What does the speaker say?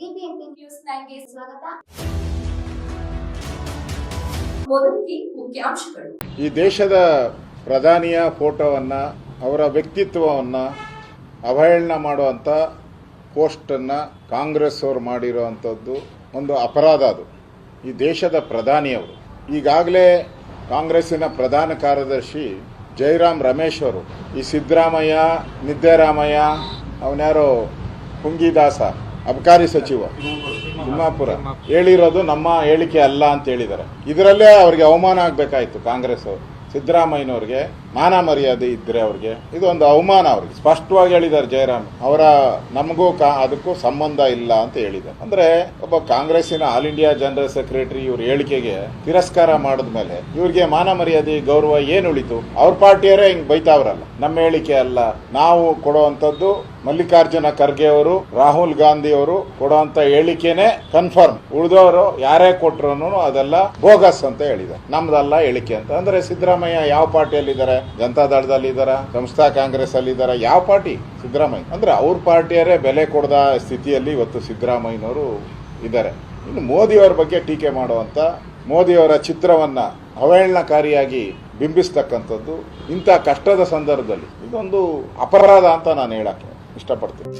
BBMP news ನೈನ್ಗೆ ಸ್ವಾಗತ. ಮುಖ್ಯಾಂಶಗಳು. ಈ ದೇಶದ ಪ್ರಧಾನಿಯ ಫೋಟೋವನ್ನು, ಅವರ ವ್ಯಕ್ತಿತ್ವವನ್ನು ಅವಹೇಳನ ಮಾಡುವಂಥ ಪೋಸ್ಟನ್ನು ಕಾಂಗ್ರೆಸ್ ಅವರು ಮಾಡಿರುವಂಥದ್ದು ಒಂದು ಅಪರಾಧ ಅದು. ಈ ದೇಶದ ಪ್ರಧಾನಿಯವರು. ಈಗಾಗಲೇ ಕಾಂಗ್ರೆಸ್ಸಿನ ಪ್ರಧಾನ ಕಾರ್ಯದರ್ಶಿ ಜಯರಾಮ್ ರಮೇಶ್ ಅವರು, ಈ ಸಿದ್ದರಾಮಯ್ಯ, ನಿದ್ದೆರಾಮಯ್ಯ, ಅವನ್ಯಾರೋ ಪುಂಗಿದಾಸ ಅಬಕಾರಿ ಸಚಿವ, ತಿಮ್ಮಾಪುರ. ಹೇಳಿರೋದು ನಮ್ಮ ಹೇಳಿಕೆ ಅಲ್ಲ ಅಂತ ಹೇಳಿದ್ದಾರೆ. ಇದರಲ್ಲೇ ಅವ್ರಿಗೆ ಅವಮಾನ ಆಗಬೇಕಾಯಿತು ಕಾಂಗ್ರೆಸ್ ಸಿದ್ದರಾಮಯ್ಯನವ್ರಿಗೆ ಮಾನ ಮರ್ಯಾದೆ ಇದ್ರೆ ಅವ್ರಿಗೆ, ಇದು ಒಂದು ಅವಮಾನ ಅವ್ರಿಗೆ. ಸ್ಪಷ್ಟವಾಗಿ ಹೇಳಿದ್ದಾರೆ ಜಯರಾಮ್, ಅವರ ನಮಗೂ ಅದಕ್ಕೂ ಸಂಬಂಧ ಇಲ್ಲ ಅಂತ ಹೇಳಿದ್ದಾರೆ. ಅಂದ್ರೆ ಒಬ್ಬ ಕಾಂಗ್ರೆಸ್ಸಿನ ಆಲ್ ಇಂಡಿಯಾ ಜನರಲ್ ಸೆಕ್ರೆಟರಿ ಇವ್ರ ಹೇಳಿಕೆಗೆ ತಿರಸ್ಕಾರ ಮಾಡಿದ್ಮೇಲೆ ಇವ್ರಿಗೆ ಮಾನ ಮರ್ಯಾದೆ, ಗೌರವ ಏನು ಉಳಿತು? ಅವ್ರ ಪಾರ್ಟಿಯವರೇ ಹಿಂಗ್ ಬೈತಾವ್ರಲ್ಲ. ನಮ್ಮ ಹೇಳಿಕೆ ಅಲ್ಲ. ನಾವು ಕೊಡುವಂತದ್ದು ಮಲ್ಲಿಕಾರ್ಜುನ ಖರ್ಗೆ ಅವರು, ರಾಹುಲ್ ಗಾಂಧಿ ಅವರು ಕೊಡುವಂತ ಹೇಳಿಕೆನೆ ಕನ್ಫರ್ಮ್ ಉಳಿದವರು ಯಾರೇ ಕೊಟ್ರು ಅದೆಲ್ಲ ಬೋಗಸ್ ಅಂತ ಹೇಳಿದ್ದಾರೆ. ನಮ್ದಲ್ಲ ಹೇಳಿಕೆ ಅಂತ. ಅಂದ್ರೆ ಸಿದ್ದರಾಮಯ್ಯ ಯಾವ ಪಾರ್ಟಿಯಲ್ಲಿ ಇದ್ದಾರೆ ಜನತಾ ದಳದಲ್ಲಿ ಇದ್ದಾರ ಸಂಸ್ಥಾ ಕಾಂಗ್ರೆಸ್ ಅಲ್ಲಿ ಇದ್ದಾರ ಯಾವ ಪಾರ್ಟಿ? ಸಿದ್ದರಾಮಯ್ಯ. ಅಂದ್ರೆ ಅವ್ರ ಪಾರ್ಟಿಯರೇ ಬೆಲೆ ಕೊಡದ ಸ್ಥಿತಿಯಲ್ಲಿ ಇವತ್ತು ಸಿದ್ದರಾಮಯ್ಯನವರು ಇದ್ದಾರೆ ಇನ್ನು ಮೋದಿಯವರ ಬಗ್ಗೆ ಟೀಕೆ ಮಾಡುವಂತ, ಮೋದಿಯವರ ಚಿತ್ರವನ್ನ ಅವಹೇಳನಕಾರಿಯಾಗಿ ಬಿಂಬಿಸ್ತಕ್ಕಂಥದ್ದು ಇಂಥ ಕಷ್ಟದ ಸಂದರ್ಭದಲ್ಲಿ ಇದೊಂದು ಅಪರಾಧ ಅಂತ ನಾನು ಹೇಳಕ್ಕೆ ಇಷ್ಟಪಡ್ತೀನಿ.